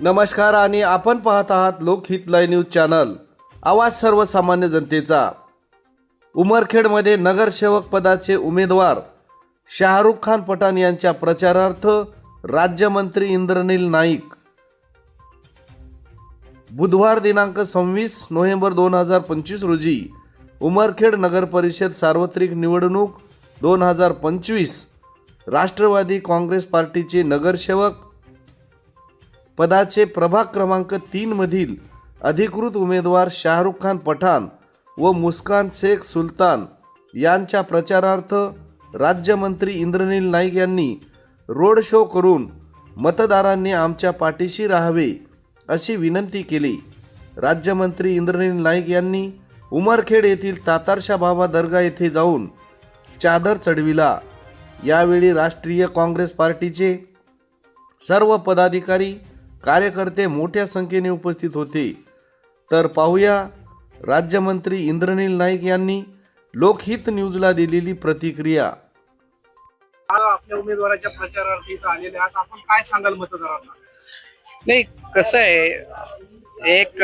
नमस्कार आणि आपण पाहत आहात लोकहित लाईव्ह न्यूज चॅनल. आवाज सर्वसामान्य जनतेचा. उमरखेडमध्ये नगरसेवक पदाचे उमेदवार शाहरुख खान पठाण यांच्या प्रचारार्थ राज्यमंत्री इंद्रनील नाईक. बुधवार दिनांक सव्वीस नोव्हेंबर दोन हजार पंचवीस रोजी उमरखेड नगर परिषद सार्वत्रिक निवडणूक दोन हजार पंचवीस राष्ट्रवादी काँग्रेस पार्टीचे नगरसेवक पदाचे प्रभाग क्रमांक तीनमधील अधिकृत उमेदवार शाहरुख खान पठाण व मुस्कान शेख सुलतान यांच्या प्रचारार्थ राज्यमंत्री इंद्रनील नाईक यांनी रोड शो करून मतदारांनी आमच्या पाठीशी राहावे अशी विनंती केली. राज्यमंत्री इंद्रनील नाईक यांनी उमरखेड येथील तातारशा बाबा दर्गा येथे जाऊन चादर चढविला. यावेळी राष्ट्रीय काँग्रेस पार्टीचे सर्व पदाधिकारी कार्यकर्ते मोठ्या संख्येने उपस्थित होते. तर पाहूया राज्यमंत्री इंद्रनील नाईक यांनी लोकहित न्यूजला दिलेली प्रतिक्रिया. आपल्या उमेदवाराच्या प्रचारार्थी इथं आलेले आहात. आपण काय सांगाल मतदारांना? नाही कसं आहे एक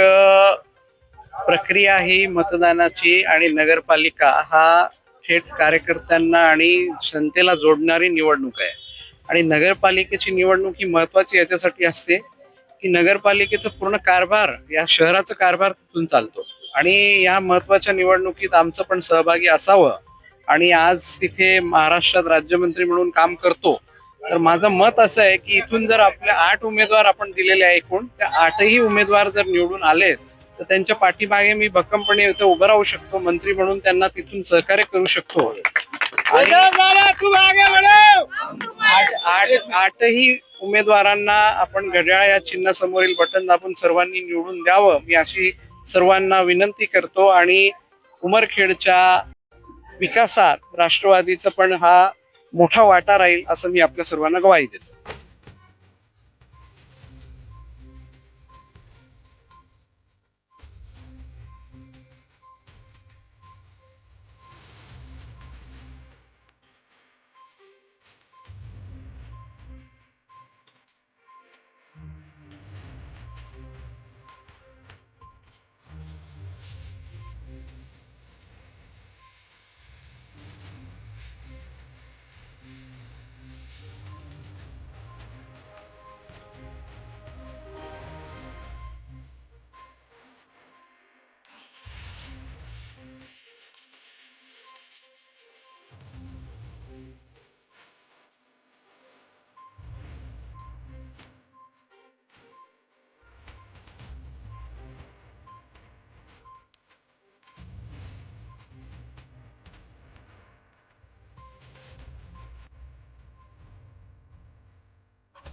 प्रक्रिया ही मतदानाची आणि नगरपालिका हा थेट कार्यकर्त्यांना आणि जनतेला जोडणारी निवडणूक आहे. आणि नगरपालिकेची निवडणूक ही महत्वाची याच्यासाठी असते. की नगरपालिकेचा पूर्ण कारभार या शहराचा कारभार तिथून चालतो. आणि या महत्त्वाच्या निवडणुकीत आमचं पण सहभागी असावं. आणि आज तिथे महाराष्ट्रात राज्यमंत्री म्हणून काम करतो. तर माझं मत असं आहे की इथून जर आपल्या आठ उमेदवार आपण दिलेले आहे एकूण त्या आठही उमेदवार जर निवडून आलेत तर त्यांच्या पाठीमागे मी भक्कमपणे इथं उभं राहू शकतो मंत्री म्हणून त्यांना तिथून सहकार्य करू शकतो. आठही उमेदवारांना आपण घड्याळ या चिन्हासमोरील बटन दाबून सर्वांनी निवडून द्यावं मी अशी सर्वांना विनंती करतो. आणि उमरखेडच्या विकासात राष्ट्रवादीचा पण हा मोठा वाटा राहील असं मी आपल्या सर्वांना गवाही देतो.